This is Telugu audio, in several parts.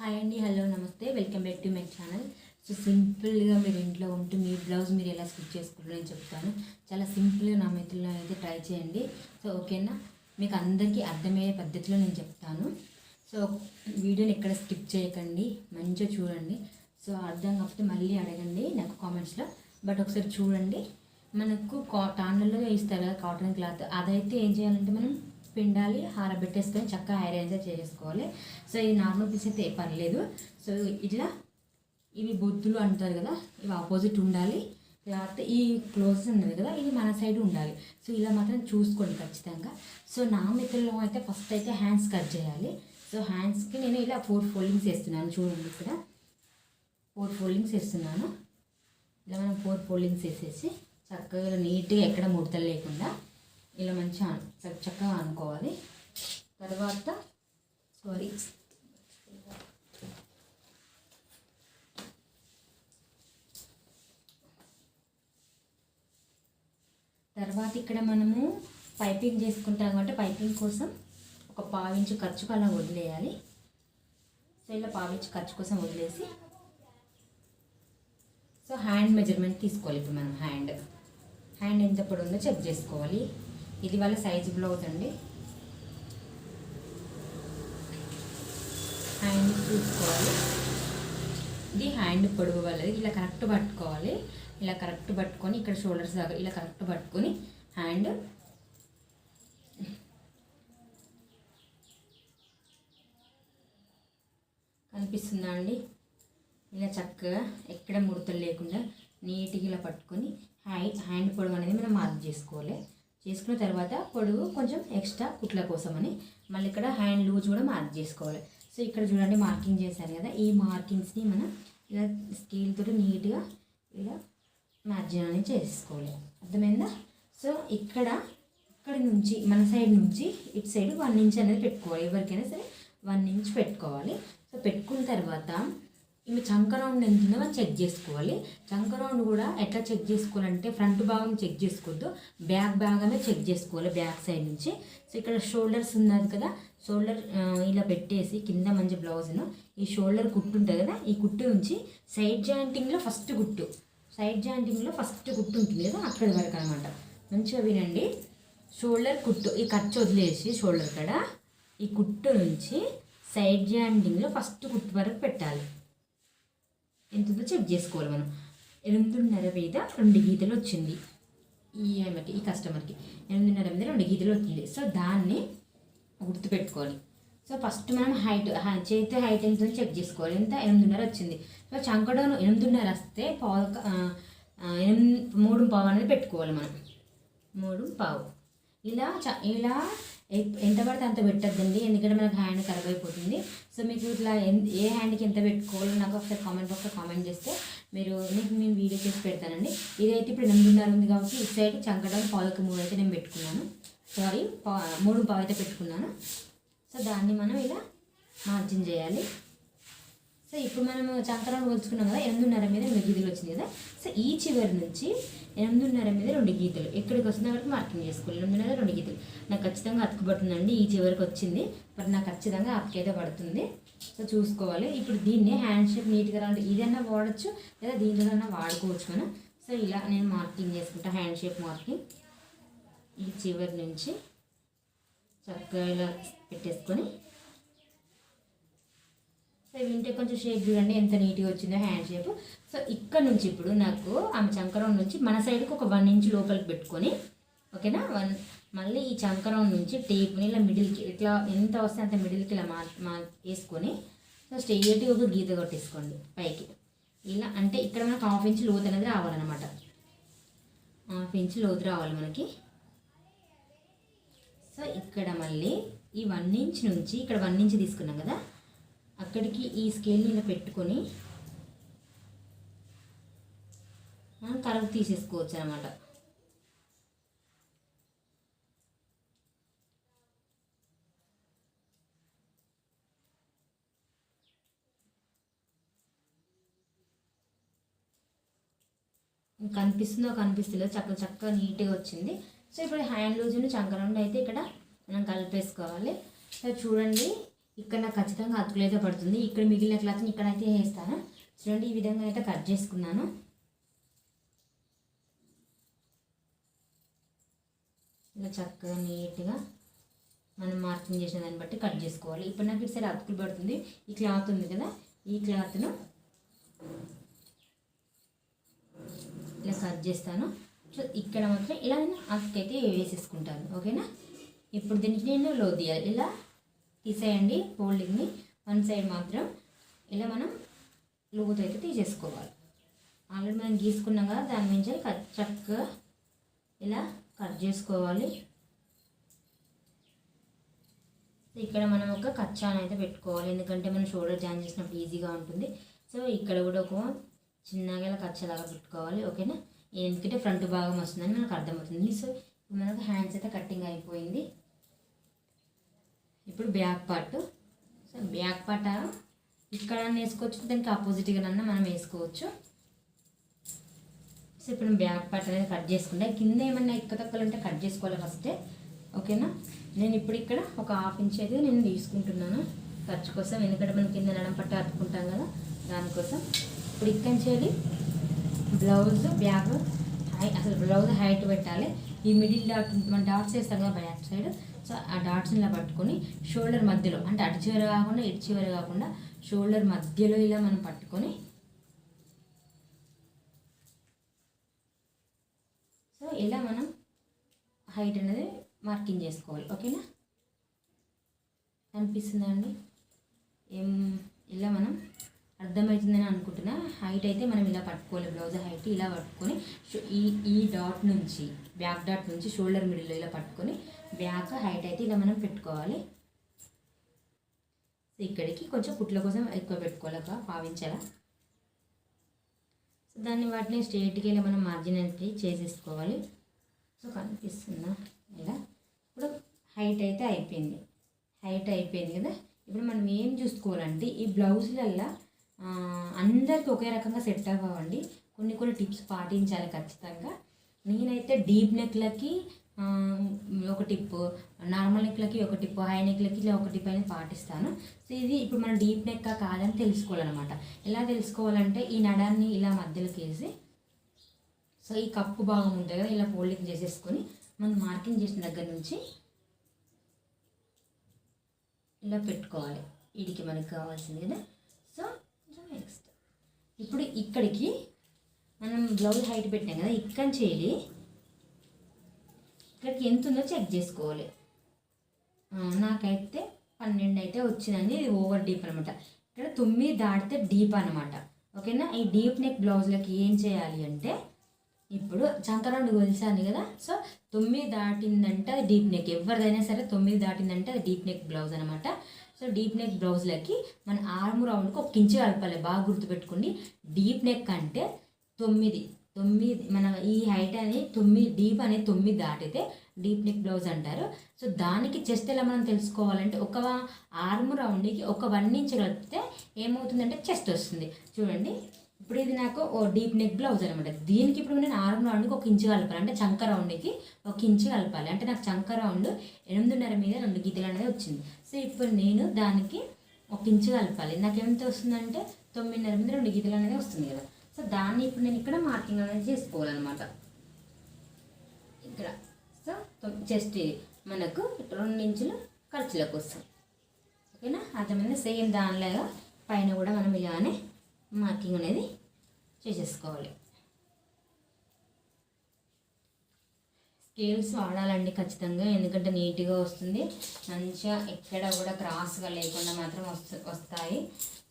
హాయ్ అండి హలో నమస్తే. Welcome back to my channel. So సింపుల్గా మీరు ఇంట్లో ఉంటూ మీ బ్లౌజ్ మీరు ఎలా స్టిచ్ చేసుకుంటారో నేను చెప్తాను. చాలా సింపుల్గా నా మెతుల్లో అయితే ట్రై చేయండి. సో ఓకేనా? మీకు అందరికీ అర్థమయ్యే పద్ధతిలో నేను చెప్తాను. సో వీడియోని ఎక్కడ స్కిప్ చేయకండి. మంచిగా చూడండి. సో అర్థం కాకపోతే మళ్ళీ అడగండి నాకు కామెంట్స్లో. బట్ ఒకసారి చూడండి. మనకు కాటన్లలో ఇస్తారు కదా కాటన్ క్లాత్. అదైతే ఏం చేయాలంటే మనం పిండాలి ఆరబెట్టేసుకొని చక్కగా అరేంజ్ చేసుకోవాలి. సో ఇది నార్మల్ పీస్ అయితే పర్లేదు. సో ఇట్లా ఇవి బొద్దులు అంటారు కదా ఇవి ఆపోజిట్ ఉండాలి. క్లాత్ ఈ క్లోజ్ ఉన్నది కదా ఇది మన సైడ్ ఉండాలి. సో ఇలా మాత్రం చూసుకోండి ఖచ్చితంగా. సో నా మిత్రులు అయితే ఫస్ట్ అయితే హ్యాండ్స్ కట్ చేయాలి. సో హ్యాండ్స్కి నేను ఇలా ఫోర్ ఫోల్డింగ్స్ వేస్తున్నాను చూడండి ఇక్కడ. ఫోర్ ఫోల్డింగ్స్ వేస్తున్నాను. ఇలా మనం ఫోర్ ఫోల్డింగ్స్ వేసేసి చక్కగా నీట్గా ఎక్కడ ముడతలు లేకుండా ఇలా మంచిగా అను- చక్కగా అనుకోవాలి. తర్వాత సారీ తర్వాత ఇక్కడ మనము పైపింగ్ చేసుకుంటాం కాబట్టి పైపింగ్ కోసం ఒక పావించు ఖర్చుకు అలా వదిలేయాలి. సో ఇలా పావించు ఖర్చు కోసం వదిలేసి సో హ్యాండ్ మెజర్మెంట్ తీసుకోవాలి. ఇప్పుడు మనం హ్యాండ్ హ్యాండ్ ఎంత పొడి ఉందో చెక్ చేసుకోవాలి. ఇది వాళ్ళ సైజు బ్లౌజ్ అండి. హ్యాండ్ చూసుకోవాలి. ఇది హ్యాండ్ పొడవు వాళ్ళది. ఇలా కరెక్ట్ పట్టుకోవాలి. ఇలా కరెక్ట్ పట్టుకొని ఇక్కడ షోల్డర్స్ దాకా ఇలా కరెక్ట్ పట్టుకొని హ్యాండ్ కనిపిస్తుందా అండి? ఇలా చక్కగా ఎక్కడ ముడతలు లేకుండా నీట్గా ఇలా పట్టుకొని హ్యా హ్యాండ్ పొడవు అనేది మనం మార్క్ చేసుకోవాలి. చేసుకున్న తర్వాత పొడవు కొంచెం ఎక్స్ట్రా కుట్ల కోసం అని మళ్ళీ ఇక్కడ హ్యాండ్ లూజ్ కూడా మార్క్ చేసుకోవాలి. సో ఇక్కడ చూడండి మార్కింగ్ చేశాను కదా ఈ మార్కింగ్స్ని మనం ఇలా స్కేల్ తోటి నీట్గా ఇలా మార్జిన్ అనేది చేసుకోవాలి. అర్థమైందా? సో ఇక్కడ ఇక్కడ నుంచి మన సైడ్ నుంచి ఇటు సైడ్ వన్ ఇంచ్ అనేది పెట్టుకోవాలి. ఎవరికైనా సరే వన్ ఇంచ్ పెట్టుకోవాలి. సో పెట్టుకున్న తర్వాత ఇవి చంక రౌండ్ ఎంత ఉందో మనం చెక్ చేసుకోవాలి. చంక రౌండ్ కూడా ఎట్లా చెక్ చేసుకోవాలంటే ఫ్రంట్ భాగం చెక్ చేసుకోవద్దు. బ్యాక్ భాగమే చెక్ చేసుకోవాలి బ్యాక్ సైడ్ నుంచి. సో ఇక్కడ షోల్డర్స్ ఉన్నది కదా షోల్డర్ ఇలా పెట్టేసి కింద మంచి బ్లౌజ్ను ఈ షోల్డర్ కుట్టు ఉంటుంది కదా ఈ కుట్టు నుంచి సైడ్ జాయింటింగ్లో ఫస్ట్ కుట్టు. సైడ్ జాయింటింగ్లో ఫస్ట్ కుట్టు ఉంటుంది కదా అక్కడి వరకు అనమాట మంచిగా వినండి. షోల్డర్ కుట్టు ఈ ఖర్చు వదిలేసి షోల్డర్ కాడ ఈ కుట్టు నుంచి సైడ్ జాయింటింగ్లో ఫస్ట్ కుట్టు వరకు పెట్టాలి. ఎంత ఉందో చెక్ చేసుకోవాలి మనం. ఎనిమిదిన్నర మీద రెండు గీతలు వచ్చింది. ఈ ఆమెకి ఈ కస్టమర్కి. ఎనిమిదిన్నర మీద రెండు గీతలు వచ్చింది. సో దాన్ని గుర్తుపెట్టుకోవాలి. సో ఫస్ట్ మనం హైట్ హై- చేతి హైట్ ఎంత ఉందో చెక్ చేసుకోవాలి. ఎంత? ఎనిమిదిన్నర వచ్చింది. సో చంకడోను ఎనిమిదిన్నర వస్తే పావు ఎనిమిది మూడు పావు అనేది పెట్టుకోవాలి మనం. మూడు పావు. ఇలా చ ఇలా ఎంత పడితే అంత పెట్టద్దండి. ఎందుకంటే మనకు హ్యాండ్ ఖరాబ్ అయిపోతుంది సో మీకు ఇట్లా ఏ హ్యాండ్కి ఎంత పెట్టుకోవాలో నాకు ఒకసారి కామెంట్ బాక్స్లో కామెంట్ చేస్తే మీరు మీకు నేను వీడియో చేసి పెడతానండి. ఇదైతే ఇప్పుడు ఎనిమిదిన్నర ఉంది కాబట్టి ఇటు సైడ్ చంకడం పావుకి మూడు అయితే నేను పెట్టుకున్నాను. సారీ పా మూడు పావు అయితే పెట్టుకున్నాను. సో దాన్ని మనం ఇలా మార్జిన్ చేయాలి. సో ఇప్పుడు మనము చంకరం పోల్చుకున్నాం కదా ఎనిమిదిన్నర మీద రెండు గీతలు వచ్చింది కదా. సో ఈ చివరి నుంచి ఎనిమిదిన్నర మీద రెండు గీతలు. ఎక్కడికి వస్తుందో వరకు మార్కింగ్ చేసుకోవాలి. ఎనిమిదిన్నర రెండు గీతలు. నాకు ఖచ్చితంగా అతుకుపడుతుందండి ఈ చివరికి వచ్చింది. మరి నాకు ఖచ్చితంగా అతుకైతే పడుతుంది. సో చూసుకోవాలి. ఇప్పుడు దీన్ని హ్యాండ్ షేప్ నీట్గా రావాలి. ఇదన్నా వాడచ్చు లేదా దీంట్లోనైనా వాడుకోవచ్చు మనం. సో ఇలా నేను మార్కింగ్ చేసుకుంటా హ్యాండ్ షేప్ మార్కింగ్. ఈ చివరి నుంచి చక్కగా ఇలా పెట్టేసుకొని సో వింటే కొంచెం షేప్ చూడండి ఎంత నీట్గా వచ్చిందో హ్యాండ్ షేప్. సో ఇక్కడ నుంచి ఇప్పుడు నాకు ఆమె చంకరం నుంచి మన సైడ్కి ఒక వన్ ఇంచ్ లోపలికి పెట్టుకొని ఓకేనా? వన్ మళ్ళీ ఈ చంకరం నుంచి టేప్ని ఇలా మిడిల్కి ఇట్లా ఎంత వస్తే అంత మిడిల్కి ఇలా మా మా వేసుకొని సో స్ట్రెయిట్గా ఒక గీత కొట్టేసుకోండి పైకి. ఇలా అంటే ఇక్కడ మనకు హాఫ్ ఇంచ్ లోతు అనేది రావాలన్నమాట. హాఫ్ ఇంచ్ లోతు రావాలి మనకి. సో ఇక్కడ మళ్ళీ ఈ వన్ ఇంచ్ నుంచి ఇక్కడ వన్ ఇంచ్ తీసుకున్నాం కదా? అక్కడికి ఈ స్కేల్ని ఇలా పెట్టుకొని మనం కరెక్ట్ తీసేసుకోవచ్చు అనమాట కనిపిస్తుందో కనిపిస్తుందో చక్క చక్కగా నీట్గా వచ్చింది. సో ఇప్పుడు హ్యాండ్ లూజ్ను చంకరండి అయితే ఇక్కడ మనం కలిపేసుకోవాలి. సో చూడండి. ఇక్కడ నాకు ఖచ్చితంగా అతుకులు అయితే పడుతుంది. ఇక్కడ మిగిలిన క్లాత్ని ఇక్కడైతే వేస్తాను చూడండి ఈ విధంగా అయితే కట్ చేసుకున్నాను. ఇలా చక్కగా నీట్గా మనం మార్కింగ్ చేసిన దాన్ని బట్టి కట్ చేసుకోవాలి. ఇప్పుడు నాకు ఇటు సైడ్ అతుకులు పడుతుంది. ఈ క్లాత్ ఉంది కదా ఈ క్లాత్ను ఇలా కట్ చేస్తాను. సో ఇక్కడ మాత్రం ఇలా నేను అతుకైతే వేసేసుకుంటాను. ఓకేనా? ఇప్పుడు దీనికి నేను లో తీయాలి ఇలా తీసేయండి ఫోల్డింగ్ని వన్ సైడ్ మాత్రం ఇలా మనం లూత్ అయితే తీసేసుకోవాలి. ఆల్రెడీ మనం గీసుకున్నాం కదా దాని నుంచి కట్ చక్కగా ఇలా కట్ చేసుకోవాలి. ఇక్కడ మనం ఒక కచ్చాన్ అయితే పెట్టుకోవాలి ఎందుకంటే మనం షోల్డర్ జాయిన్ చేసినప్పుడు ఈజీగా ఉంటుంది. సో ఇక్కడ కూడా ఒక చిన్నగా ఇలా కచ్చలాగా పెట్టుకోవాలి ఓకేనా ఎందుకంటే ఫ్రంట్ భాగం వస్తుందని మనకు అర్థమవుతుంది. సో మనకు హ్యాండ్స్ అయితే కట్టింగ్ అయిపోయింది. ఇప్పుడు back part. So back part ఇక్కడ వేసుకోవచ్చు దానికి ఆపోజిట్గా మనం వేసుకోవచ్చు. సో ఇప్పుడు బ్యాక్ పార్ట్ అనేది కట్ చేసుకుంటే. కింద ఏమన్నా ఎక్క తక్కువలు ఉంటే కట్ చేసుకోవాలి ఫస్టే ఓకేనా? నేను ఇప్పుడు ఇక్కడ ఒక హాఫ్ ఇంచ్ అయితే నేను తీసుకుంటున్నాను. ఖర్చు కోసం ఎందుకంటే మనం కింద నడం పట్ట అతుకుంటాం కదా దానికోసం. ఇప్పుడు ఇక్కడ చేయాలి బ్లౌజ్ బ్యాగ్ హై అసలు బ్లౌజ్ హైట్ పెట్టాలి. ఈ మిడిల్ డాట్ మనం డాట్స్ వేస్తాం కదా బ్యాక్ సైడ్ సో ఆ డాట్స్ ఇలా పట్టుకొని షోల్డర్ మధ్యలో అంటే అటు చివర కాకుండా ఇటు చివర కాకుండా షోల్డర్ మధ్యలో ఇలా మనం పట్టుకొని సో ఇలా మనం హైట్ అనేది మార్కింగ్ చేసుకోవాలి. ఓకేనా? కనిపిస్తుందా అండి? ఏం ఇలా మనం అర్థమవుతుందని అనుకుంటున్నా. హైట్ అయితే మనం ఇలా పట్టుకోవాలి బ్లౌజ్ హైట్ ఇలా పట్టుకొని ఈ ఈ డాట్ నుంచి బ్యాక్ డాట్ నుంచి షోల్డర్ మిడిల్లో ఇలా పట్టుకొని బ్యాక్ హైట్ అయితే ఇలా మనం పెట్టుకోవాలి. సో ఇక్కడికి కొంచెం కుట్ల కోసం ఎక్కువ పెట్టుకోవాలి ఒక పావించాలా? సో దాన్ని వాటిని స్ట్రేట్కి ఇలా మనం మార్జిన్ అనేది చేసేసుకోవాలి. సో కనిపిస్తుందా? ఇలా. ఇప్పుడు హైట్ అయితే అయిపోయింది. హైట్ అయిపోయింది కదా? ఇప్పుడు మనం ఏం చూసుకోవాలంటే ఈ బ్లౌజులల్లో అందరికి ఒకే రకంగా సెట్ అవ్వండి. కొన్ని కొన్ని టిప్స్ పాటించాలి ఖచ్చితంగా. నేనైతే డీప్ నెక్లకి ఒక టిప్ నార్మల్ నెక్లకి ఒక టిప్ హై నెక్లకి ఇలా ఒక టిప్ అనేది పాటిస్తాను. సో ఇది ఇప్పుడు మనం డీప్ నెక్ కాదని తెలుసుకోవాలన్నమాట. ఎలా తెలుసుకోవాలంటే ఈ నడాన్ని ఇలా మధ్యలోకి వేసి సో ఈ కప్పు భాగం ఉంటుంది కదా ఇలా ఫోల్డింగ్ చేసేసుకొని మనం మార్కింగ్ చేసిన దగ్గర నుంచి ఇలా పెట్టుకోవాలి. వీడికి మనకి కావాల్సింది కదా. నెక్స్ట్ ఇప్పుడు ఇక్కడికి మనం బ్లౌజ్ హైట్ పెట్టాం కదా ఇక్కడ చేయాలి ఇక్కడికి ఎంత ఉందో చెక్ చేసుకోవాలి. నాకైతే పన్నెండు అయితే వచ్చిందండి ఇది ఓవర్ డీప్ అనమాట ఇక్కడ తొమ్మిది దాటితే డీప్ అనమాట ఓకేనా ఈ డీప్ నెక్ బ్లౌజ్లకి ఏం చేయాలి అంటే ఇప్పుడు చంకరాండు కొలిసాను కదా సో తొమ్మిది దాటిందంటే అది డీప్ నెక్ ఎవరిదైనా సరే తొమ్మిది దాటిందంటే అది డీప్ నెక్ బ్లౌజ్ అనమాట సో డీప్ నెక్ బ్లౌజ్లకి మన ఆర్మ్ రౌండ్కి ఒక ఇంచు కలపాలి బాగా గుర్తుపెట్టుకోండి. డీప్ నెక్ అంటే తొమ్మిది తొమ్మిది మన ఈ హైట్ అనేది తొమ్మిది డీప్ అనేది తొమ్మిది దాటితే డీప్ నెక్ బ్లౌజ్ అంటారు. సో దానికి చెస్ట్ ఎలా మనం తెలుసుకోవాలంటే ఒక ఆర్మ్ రౌండ్కి ఒక వన్ ఇంచ్ కలిపితే ఏమవుతుందంటే చెస్ట్ వస్తుంది. చూడండి. ఇప్పుడు ఇది నాకు ఓ డీప్ నెక్ బ్లౌజ్ అనమాట దీనికి ఇప్పుడు నేను ఆర్మ్ రౌండ్కి ఒక ఇంచు కలపాలి. అంటే చంక రౌండ్కి ఒక ఇంచు కలపాలి. అంటే నాకు చంక రౌండ్ ఎనిమిదిన్నర మీద రెండు గీతలు అనేది వచ్చింది. సో ఇప్పుడు నేను దానికి ఒక ఇంచు కలపాలి. నాకు ఎంత వస్తుందంటే తొమ్మిదిన్నర మీద రెండు గీతలు అనేది వస్తుంది కదా. సో దాన్ని ఇప్పుడు నేను ఇక్కడ మార్కింగ్ అనేది చేసుకోవాలన్నమాట. ఇక్కడ. సో జస్ట్ ఇది మనకు రెండు ఇంచులు ఖర్చులకు వస్తాం ఓకేనా? అర్థమైంది? సేమ్ దానిలాగా పైన కూడా మనం ఇలానే మార్కింగ్ అనేది చేసేసుకోవాలి. స్కేల్స్ వాడాలండి ఖచ్చితంగా ఎందుకంటే నీట్గా వస్తుంది. మంచిగా ఎక్కడ కూడా క్రాస్గా లేకుండా మాత్రం వస్తాయి.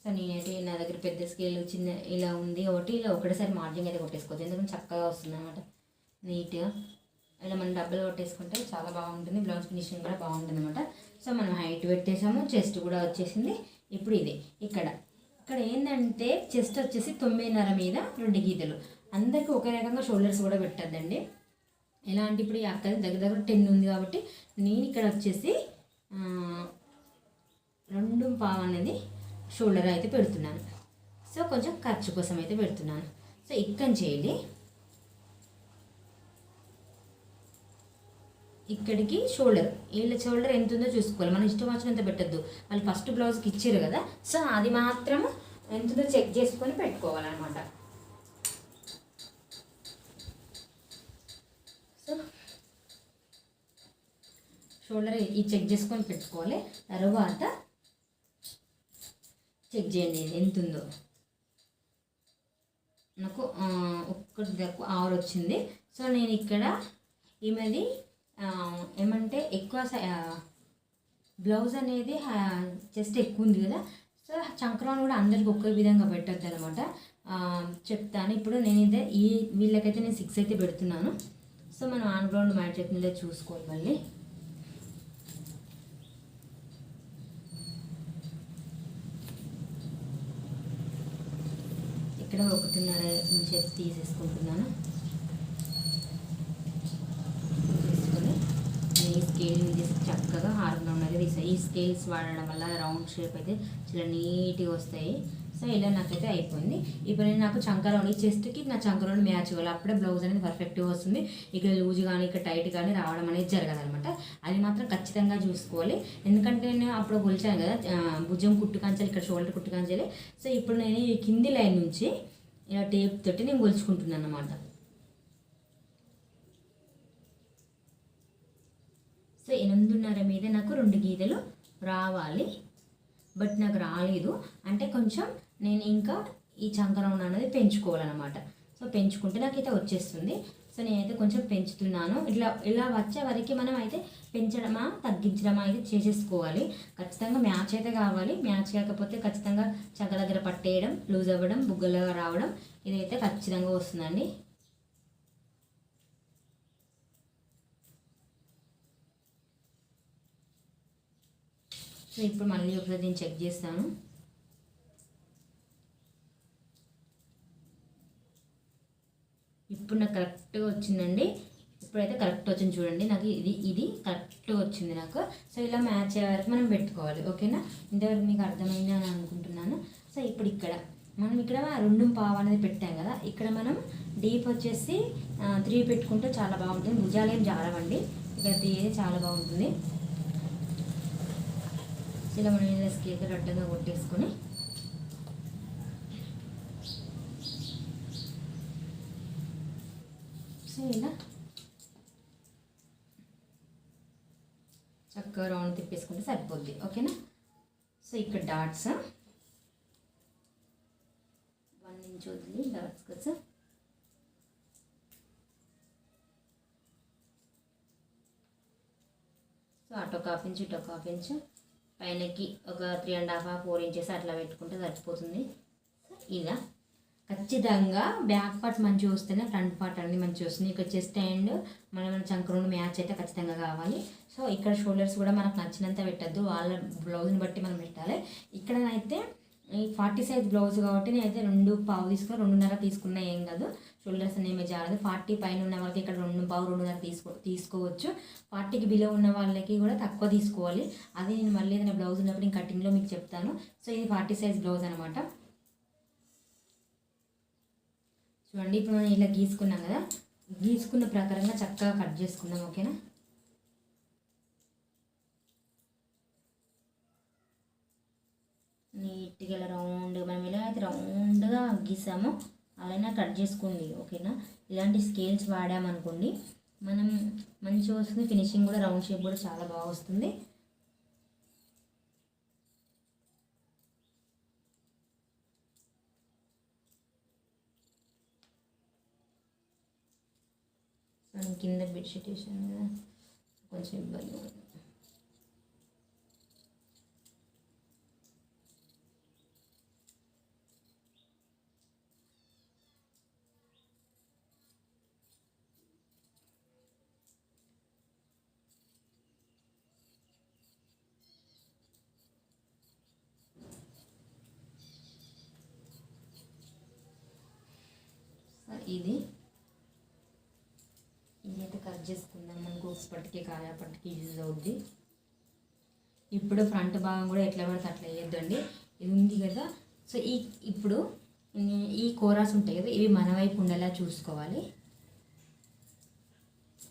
సో నేనైతే నా దగ్గర పెద్ద స్కేల్ చిన్న ఇలా ఉంది ఒకటి ఇలా ఒకటేసారి మార్జింగ్ అయితే కొట్టేసుకోవచ్చు. ఎందుకంటే చక్కగా వస్తుంది అనమాట నీట్గా. ఇలా మనం డబ్బులు కొట్టేసుకుంటే చాలా బాగుంటుంది. బ్లౌజ్ ఫినిషింగ్ కూడా బాగుంటుంది అనమాట సో మనం హైట్ పెట్టేసాము చెస్ట్ కూడా వచ్చేసింది. ఇప్పుడు ఇది. ఇక్కడ ఇక్కడ ఏంటంటే చెస్ట్ వచ్చేసి తొమ్మిదిన్నర మీద రెండు గీతలు. అందరికీ ఒకే రకంగా షోల్డర్స్ కూడా పెట్టద్దండి. ఎలా అంటే ఇప్పుడు ఈ దగ్గర దగ్గర టెన్ ఉంది కాబట్టి నేను ఇక్కడ వచ్చేసి రెండు పావు అనేది షోల్డర్ అయితే పెడుతున్నాను. సో కొంచెం ఖర్చు కోసం అయితే పెడుతున్నాను. సో ఇక్కడ చేయాలి ఇక్కడికి షోల్డర్. వీళ్ళ షోల్డర్ ఎంత ఉందో చూసుకోవాలి. మన ఇష్టం వచ్చినంత పెట్టద్దు. వాళ్ళు ఫస్ట్ బ్లౌజ్కి ఇచ్చారు కదా. సో అది మాత్రం ఎంత ఉందో చెక్ చేసుకొని పెట్టుకోవాలన్నమాట. సో షోల్డర్ ఈ చెక్ చేసుకొని పెట్టుకోవాలి. తర్వాత చెక్ చేయండి ఎంత ఉందో నాకు ఒక్కటి తక్కువ ఆరు వచ్చింది సో నేను ఇక్కడ ఈమెది ఏమంటే ఎక్కువ సై- బ్లౌజ్ అనేది జస్ట్ ఎక్కువ ఉంది కదా. సో చంక్రాన్ కూడా అందరికి ఒకే విధంగా పెట్టద్దు అనమాట చెప్తాను. ఇప్పుడు నేను ఇదే ఈ వీళ్ళకైతే నేను సిక్స్ అయితే పెడుతున్నాను. సో మనం ఆన్ గ్రౌండ్ మ్యాచ్ అవుతుందో చూసుకోవాలి మళ్ళీ. ఇక్కడ ఒకటిన్నర ఇంచెస్ తీసేసుకుంటున్నాను తీసుకొని స్కేల్ చక్కగా హార్గా ఉన్నది ఈ స్కేల్స్ వాడడం వల్ల రౌండ్ షేప్ అయితే చాలా నీట్గా వస్తాయి. సో ఇలా నాకైతే అయిపోయింది. ఇప్పుడు నేను నాకు చంకరౌండ్ ఈ చెస్ట్కి నా చంకరౌండ్ మ్యాచ్ ఇవ్వాలి అప్పుడే బ్లౌజ్ అనేది పర్ఫెక్ట్గా వస్తుంది. ఇక్కడ లూజ్ కానీ ఇక్కడ టైట్ కానీ రావడం అనేది జరగదు అనమాట అది మాత్రం ఖచ్చితంగా చూసుకోవాలి. ఎందుకంటే నేను అప్పుడు కొలిచాను కదా భుజం కుట్టు కంచాలి ఇక్కడ షోల్డర్ కుట్టు కంచాలి సో ఇప్పుడు నేను ఈ కింది లైన్ నుంచి ఇలా టేప్ తోటి నేను కొలుచుకుంటున్నాను అనమాట సో ఎనిమిదిన్నర మీద నాకు రెండు గీతలు రావాలి. బట్ నాకు రాలేదు. అంటే కొంచెం నేను ఇంకా ఈ చంకరం అనేది పెంచుకోవాలన్నమాట. సో పెంచుకుంటే నాకైతే వచ్చేస్తుంది. సో నేనైతే కొంచెం పెంచుతున్నాను. ఇట్లా ఇలా వచ్చే వరకు మనం అయితే పెంచడమా తగ్గించడమా అయితే చేసేసుకోవాలి. ఖచ్చితంగా మ్యాచ్ అయితే కావాలి. మ్యాచ్ కాకపోతే ఖచ్చితంగా చక్క దగ్గర పట్టేయడం లూజ్ అవ్వడం బుగ్గలుగా రావడం ఇదైతే ఖచ్చితంగా వస్తుందండి. నేను ఇప్పుడు మళ్ళీ ఒకసారి నేను చెక్ చేస్తాను ఇప్పుడు నాకు కరెక్ట్గా వచ్చిందండి ఇప్పుడైతే కరెక్ట్ వచ్చింది చూడండి నాకు ఇది ఇది కరెక్ట్గా వచ్చింది నాకు సో ఇలా మ్యాచ్ అయ్యే వరకు మనం పెట్టుకోవాలి ఓకేనా ఇంతవరకు మీకు అర్థమైంది అని అనుకుంటున్నాను సో ఇప్పుడు ఇక్కడ మనం ఇక్కడ రెండు పావు అనేది పెట్టాం కదా ఇక్కడ మనం డీప్ వచ్చేసి త్రీ పెట్టుకుంటే చాలా బాగుంటుంది భుజాలు ఏం జారవండి ఇక్కడ త్రీ చాలా బాగుంటుంది ఇలా మనం ఇలా స్కేల్ అడ్డంగా కొట్టేసుకొని సో ఇలా చక్కగా రౌండ్ తిప్పేసుకుంటే సరిపోద్ది. ఓకేనా? సో ఇక్కడ డాట్స్ వన్ ఇంచ్ వదిలి డాట్స్ కదా సో అటు ఒక హాఫ్ ఇంచ్ ఇటు ఒక హాఫ్ ఇంచ్ పైనకి ఒక three and half four inches అట్లా పెట్టుకుంటే సరిపోతుంది. ఇలా ఖచ్చితంగా బ్యాక్ పార్ట్ మంచిగా వస్తేనే ఫ్రంట్ పార్ట్ అనేది మంచిగా వస్తుంది ఇక్కడ చెస్ట్ అండ్ మనం మన చంకరుండు మ్యాచ్ అయితే ఖచ్చితంగా కావాలి. సో ఇక్కడ షోల్డర్స్ కూడా మనకు నచ్చినంత పెట్టద్దు. వాళ్ళ బ్లౌజ్ని బట్టి మనం పెట్టాలి. ఇక్కడనైతే ఈ ఫార్టీ సైజ్ బ్లౌజ్ కాబట్టి నేనైతే రెండు పావు తీసుకున్నా రెండున్నర తీసుకున్నా ఏం కాదు. షోల్డర్స్ అనేవి జారదు. ఫార్టీ పైన ఉన్న వాళ్ళకి ఇక్కడ రెండు పావు రెండున్నర తీసుకో తీసుకోవచ్చు. ఫార్టీకి బిలో ఉన్న వాళ్ళకి కూడా తక్కువ తీసుకోవాలి. అది నేను మళ్ళీ ఏదైనా బ్లౌజ్ ఉన్నప్పుడు నేను కటింగ్లో మీకు చెప్తాను. సో ఇది ఫార్టీ సైజ్ బ్లౌజ్ అనమాట చూడండి ఇప్పుడు మనం ఇలా గీసుకున్నాం కదా. గీసుకున్న ప్రకారంగా చక్కగా కట్ చేసుకుందాం ఓకేనా నీట్గా ఇలా రౌండ్ మనం ఎలా అయితే రౌండ్గా గీసామో. అలానే కట్ చేసుకోండి ఓకేనా? ఇలాంటి స్కేల్స్ వాడామనుకోండి మనం మంచిగా వస్తుంది ఫినిషింగ్ కూడా రౌండ్ షేప్ కూడా చాలా బాగా వస్తుంది. కింద బెడ్షీట్ వేసాను కదా కొంచెం ఇబ్బంది ఇది. ఇదైతే కట్ చేసుకుందాం మనకు పట్టుకి కాయా పట్టుకి యూజ్ అవుద్ది. ఇప్పుడు ఫ్రంట్ భాగం కూడా ఎట్లా పడితే అట్లా వేయొద్దండి. ఇది ఉంది కదా. సో ఈ ఇప్పుడు ఈ కోరాస్ ఉంటాయి కదా ఇవి మన వైపు ఉండేలా చూసుకోవాలి.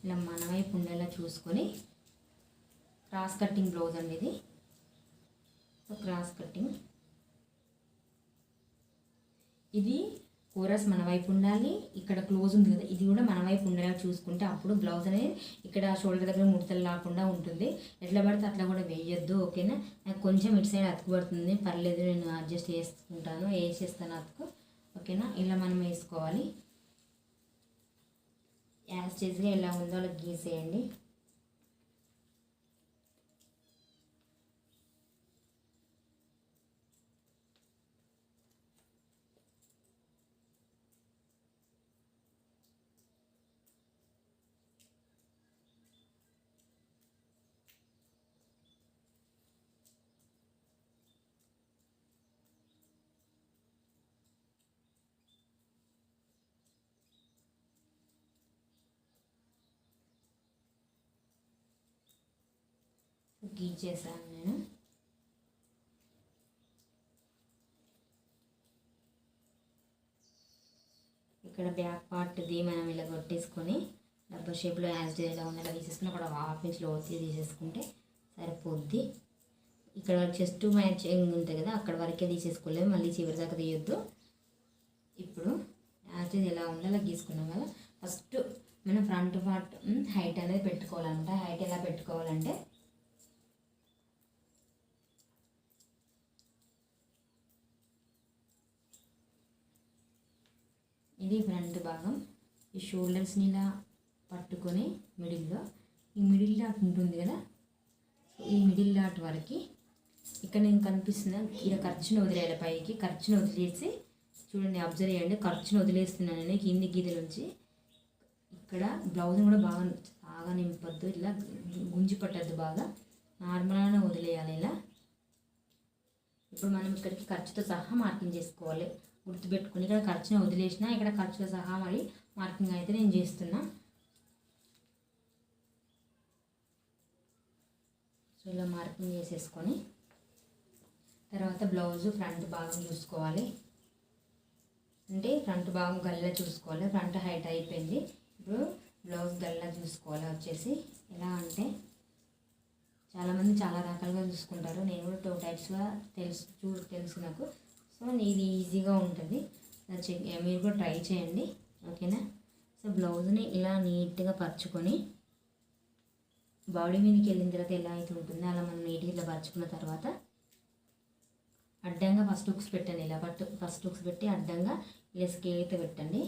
ఇలా మన వైపు ఉండేలా చూసుకొని క్రాస్ కట్టింగ్ బ్లౌజ్ అండి ఇది సో క్రాస్ కట్టింగ్ ఇది కోరస్ మన వైపు ఉండాలి ఇక్కడ క్లోజ్ ఉంది కదా ఇది కూడా మన వైపు ఉండేలా చూసుకుంటే అప్పుడు బ్లౌజ్ అనేది ఇక్కడ షోల్డర్ దగ్గర ముడతలు రాకుండా ఉంటుంది. ఎట్లా పడితే అట్లా కూడా వేయొద్దు ఓకేనా? నాకు కొంచెం ఇటు సైడ్ అతుకు పడుతుంది పర్లేదు నేను అడ్జస్ట్ చేసుకుంటాను వేసేస్తాను అతుకు ఓకేనా? ఇలా మనం వేసుకోవాలి. యాజ్ చేసిగా ఎలా ఉందో అలా గీసేయండి. గీచేసాను నేను. ఇక్కడ బ్యాక్ పార్ట్ది మనం ఇలా కొట్టేసుకొని డబ్బా షేప్లో యాజ్ ఇలా ఉన్నలా తీసేసుకుని అక్కడ హాఫ్ ఇంచ్ ఒత్తి తీసేసుకుంటే సరిపోద్ది. ఇక్కడ చెస్ట్ మ్యాచింగ్ ఉంటుంది కదా అక్కడ వరకే తీసేసుకోలేదు మళ్ళీ చివరి దాకా తీయొద్దు. ఇప్పుడు యాజ్ ఎలా ఉందో అలా గీసుకున్నాం కదా ఫస్ట్ మనం ఫ్రంట్ పార్ట్ హైట్ అనేది పెట్టుకోవాలన్నమాట. హైట్ ఎలా పెట్టుకోవాలంటే ఇది ఫ్రంట్ భాగం. ఈ షోల్డర్స్ని ఇలా పట్టుకొని మిడిల్లో ఈ మిడిల్ డాట్ ఉంటుంది కదా? ఈ మిడిల్ డాట్ వరకు ఇక్కడ నేను కనిపిస్తున్న ఇలా ఖర్చును వదిలేయాలి పైకి ఖర్చును వదిలేసి చూడండి అబ్జర్వ్ చేయండి. ఖర్చును వదిలేస్తున్నాను నేను కింది గీతల నుంచి. ఇక్కడ బ్లౌజ్ కూడా బాగా బాగా నింపొద్దు ఇలా గుంజి పట్టద్దు బాగా. నార్మల్గానే వదిలేయాలి ఇలా. ఇప్పుడు మనం ఇక్కడికి ఖర్చుతో సహా మార్కింగ్ చేసుకోవాలి. గుర్తుపెట్టుకుని ఇక్కడ ఖర్చుని వదిలేసిన ఇక్కడ ఖర్చుతో సహా మరి మార్కింగ్ అయితే నేను చేస్తున్నా. సో ఇలా మార్కింగ్ చేసేసుకొని తర్వాత బ్లౌజ్ ఫ్రంట్ భాగం చూసుకోవాలి. అంటే ఫ్రంట్ భాగం గల్లా చూసుకోవాలి. ఫ్రంట్ హైట్ అయిపోయింది. ఇప్పుడు బ్లౌజ్ గల్లా చూసుకోవాలి వచ్చేసి. ఎలా అంటే చాలామంది చాలా రకాలుగా చూసుకుంటారు. నేను కూడా టూ టైప్స్గా తెలుసు చూ తెలుసు నాకు. సో ఇది ఈజీగా ఉంటుంది. చెక్ మీరు కూడా ట్రై చేయండి. ఓకేనా? సో బ్లౌజ్ని ఇలా నీట్గా పరుచుకొని బాడీ మీదకి వెళ్ళిన తర్వాత ఎలా అయితే ఉంటుందో అలా మనం నీట్గా ఇలా పరుచుకున్న తర్వాత అడ్డంగా ఫస్ట్ హుక్స్ పెట్టండి ఇలా. పట్టు ఫస్ట్ హుక్స్ పెట్టి అడ్డంగా ఇలా స్కేల్ అయితే పెట్టండి.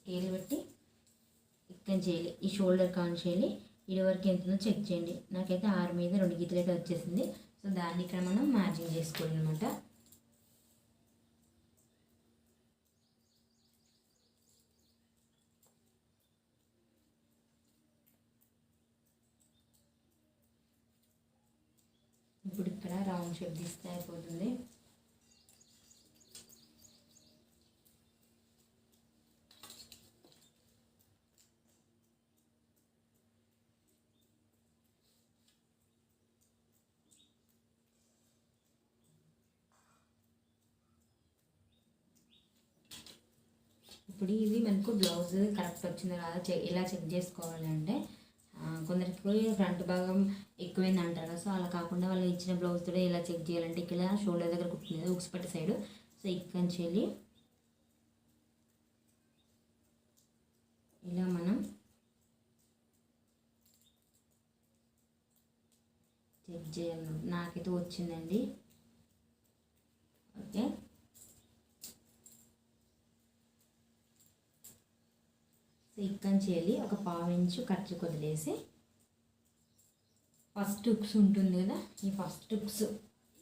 స్కేల్ పెట్టి ఇక్కడ చేయాలి. ఈ షోల్డర్ కాన్ చేయాలి. ఇది వరకు ఎంత ఉందో చెక్ చేయండి. నాకైతే ఆరు మీద రెండు గీతలు అయితే వచ్చేసింది. సో దాన్ని ఇక్కడ మనం మ్యాచింగ్ చేసుకోవాలి అనమాట ఇప్పుడు ఇక్కడ రౌండ్ షేప్ తీస్తే అయిపోతుంది. ఇప్పుడు ఇది మనకు బ్లౌజ్ కరెక్ట్ వచ్చిందో రాదా ఇలా చెక్ చేసుకోవాలి అంటే కొందరికి ఫ్రంట్ భాగం ఎక్కువైంది అంటారు. సో అలా కాకుండా వాళ్ళు ఇచ్చిన బ్లౌజ్ కూడా ఇలా చెక్ చేయాలంటే ఇక్కడ షోల్డర్ దగ్గర కుట్టింది. ఉక్స్పట్టి సైడ్ సో ఇక్కడి నుంచి వెళ్ళి ఇలా మనం చెక్ చేయాలి. నాకైతే వచ్చిందండి. ఓకే. సో ఇక్కడ వెళ్ళి ఒక పావు ఇంచు ఖర్చు వదిలేసి ఫస్ట్ హుక్స్ ఉంటుంది కదా ఈ ఫస్ట్ హుక్స్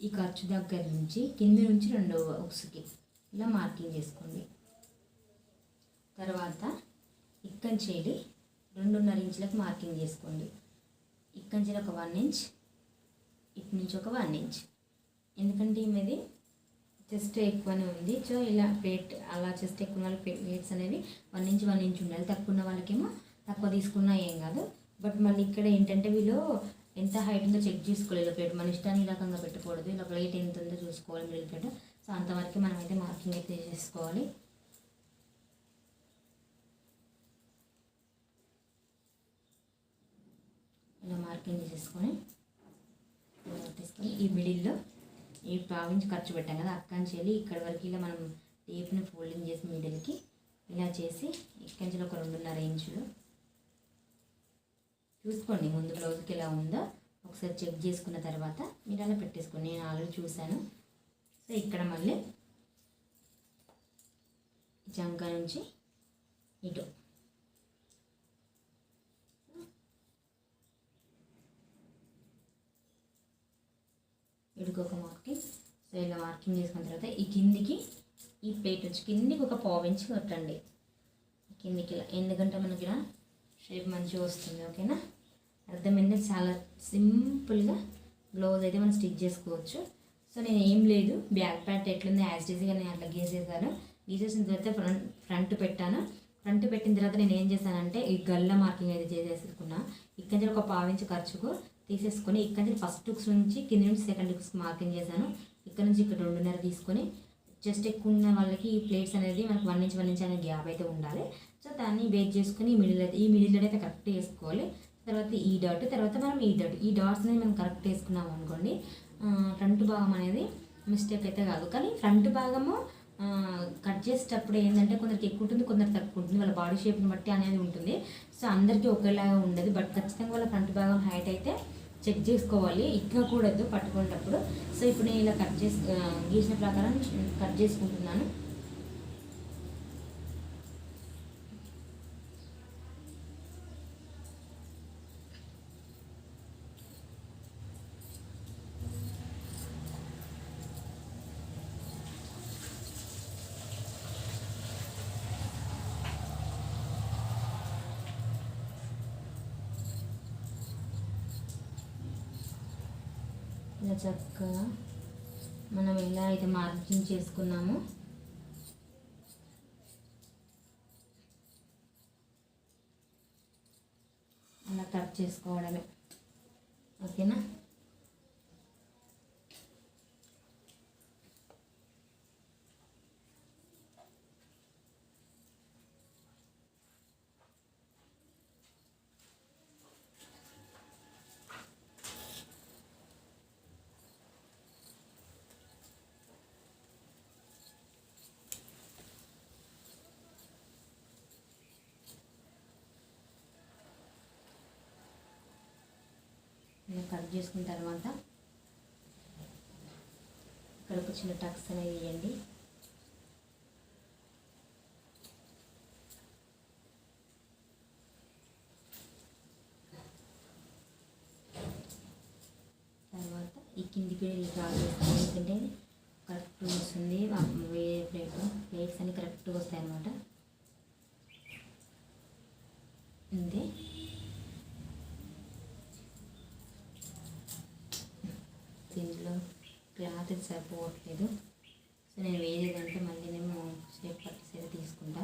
ఈ ఖర్చు దగ్గర నుంచి కింద నుంచి రెండవ ఉప్స్కి ఇలా మార్కింగ్ చేసుకోండి. తర్వాత ఇక్కడి చేలి రెండున్నర ఇంచులకు మార్కింగ్ చేసుకోండి. ఇక్కడి నుంచి ఒక వన్ ఇంచ్ ఇటు నుంచి ఒక వన్ ఇంచ్. ఎందుకంటే ఈమెది చెస్ట్ ఎక్కువనే ఉంది. సో ఇలా ప్లేట్ అలా చెస్ట్ ఎక్కువ వాళ్ళ ప్లేట్స్ అనేవి వన్ ఇంచ్ వన్ ఇంచ్ ఉండాలి. తక్కువ ఉన్న వాళ్ళకేమో తక్కువ తీసుకున్నా ఏం కాదు. బట్ మళ్ళీ ఇక్కడ ఏంటంటే వీళ్ళు ఎంత హైట్ ఉందో చెక్ చేసుకోలేదు ఇలా ప్లేట్ మన ఇష్టాన్ని ఈ రకంగా పెట్టకూడదు. ఇలా ప్లేట్ ఎంత ఉందో చూసుకోవాలి మిడిల్ ప్లేట్ సో అంతవరకు మనం అయితే మార్కింగ్ అయితే చేసుకోవాలి. ఇలా మార్కింగ్ చేసేసుకొని తీసుకొని ఈ మిడిల్లో ఈ పావించి ఖర్చు పెట్టాం కదా అక్కడి నుంచి వెళ్ళి ఇక్కడ వరకు ఇలా మనం టేప్ని ఫోల్డింగ్ చేసి మిడిల్కి ఇలా చేసి ఇక్కడి నుంచి ఒక రెండున్నర ఇంచులు. చూసుకోండి ముందు బ్లౌజ్కి ఎలా ఉందో ఒకసారి చెక్ చేసుకున్న తర్వాత మీరు అలా పెట్టేసుకోండి. నేను ఆల్రెడీ చూశాను. సో ఇక్కడ మళ్ళీ జంక నుంచి ఇటు. ఇటుకు ఒక మార్కింగ్ సో ఇలా మార్కింగ్ చేసుకున్న తర్వాత ఈ కిందికి ఈ ప్లేట్ వచ్చి కిందికి ఒక పావు ఇంచ్ కొట్టండి. కిందికి ఇలా. ఎందుకంటే మనకి ఇలా షేప్ మంచిగా వస్తుంది ఓకేనా? అర్థమైంది? చాలా సింపుల్గా బ్లౌజ్ అయితే మనం స్టిచ్ చేసుకోవచ్చు. సో నేను ఏం లేదు. బ్యాక్ ప్యాంట్ ఎట్లుంది యాజ్ డీజీగా నేను అట్లా గీసేసాను. గీసేసిన తర్వాత ఫ్రంట్ ఫ్రంట్ పెట్టాను. ఫ్రంట్ పెట్టిన తర్వాత నేను ఏం చేశానంటే ఈ గల్ల మార్కింగ్ అయితే చేసేసుకున్నా. ఇక్కడ నుంచి ఒక పావించి ఖర్చుకు తీసేసుకొని ఇక్కడ నుంచి ఫస్ట్ హుక్స్ నుంచి కింద నుంచి సెకండ్ హుక్స్ మార్కింగ్ చేశాను. ఇక్కడ నుంచి ఇక్కడ రెండున్నర తీసుకొని జస్ట్ ఎక్కువ ఉన్న వాళ్ళకి ఈ ప్లేట్స్ అనేది మనకు వన్ ఇంచ్ వన్ ఇంచ్ అనే గ్యాప్ అయితే ఉండాలి. సో దాన్ని బేక్ చేసుకుని మిడిల్ ఈ మిడిల్ అయితే కరెక్ట్ వేసుకోవాలి. తర్వాత ఈ డాట్ తర్వాత మనం ఈ డాట్ ఈ డాట్స్ అనేది మనం కరెక్ట్ వేసుకున్నాం అనుకోండి ఫ్రంట్ భాగం అనేది మిస్టేక్ అయితే కాదు. కానీ ఫ్రంట్ భాగము కట్ చేసేటప్పుడు ఏంటంటే కొందరికి ఎక్కువ ఉంటుంది కొందరు తక్కువ ఉంటుంది. వాళ్ళ బాడీ షేప్ని బట్టి అనేది ఉంటుంది. సో అందరికీ ఒకేలాగా ఉండదు. బట్ ఖచ్చితంగా వాళ్ళ ఫ్రంట్ భాగం హైట్ అయితే చెక్ చేసుకోవాలి. ఇక్కకూడదు పట్టుకునేటప్పుడు. సో ఇప్పుడు నేను ఇలా కట్ చేసి గీసిన ప్రకారం కట్ చేసుకుంటున్నాను ఇలా చక్కగా మనం ఎలా అయితే చేసుకున్నాము. అలా కట్ చేసుకోవడమే. ఓకేనా ఇలా కట్ చేసుకున్న తర్వాత ఇక్కడ ఒక చిన్న టక్స్ అనేది వేయండి. తర్వాత ఈ కిందికి డ్రా చేసుకోండి ఎందుకంటే కరెక్ట్ వస్తుంది ఆ వేరే ప్లేట్ ప్లేట్స్ అన్ని కరెక్ట్గా వస్తాయి అన్నమాట అంతే దీంట్లో క్లాత్ ఇది సరిపోవట్లేదు సో నేను వేరేదంటే మళ్ళీ నేను షేప్ పట్టేసేది తీసుకుంటా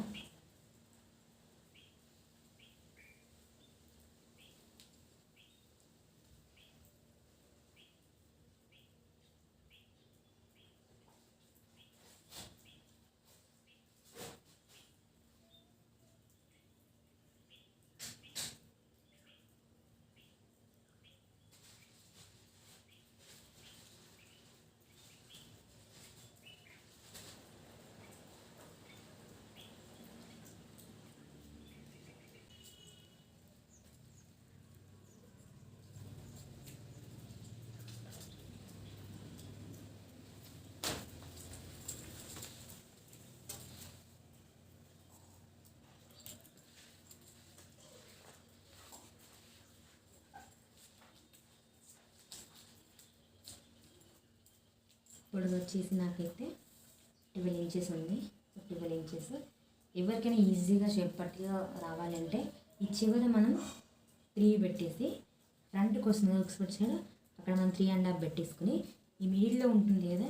పొడవు వచ్చేసి నాకైతే ట్వెల్వ్ ఇంచెస్ ఉంది. ట్వెల్వ్ ఇంచెస్ ఎవరికైనా ఈజీగా షేప్ పట్టిగా రావాలంటే ఈ చివర మనం త్రీ పెట్టేసి ఫ్రంట్కి వస్తుంది వర్క్స్ వచ్చాడు అక్కడ మనం త్రీ అండ్ హాఫ్ పెట్టేసుకుని ఈ మిడిల్లో ఉంటుంది కదా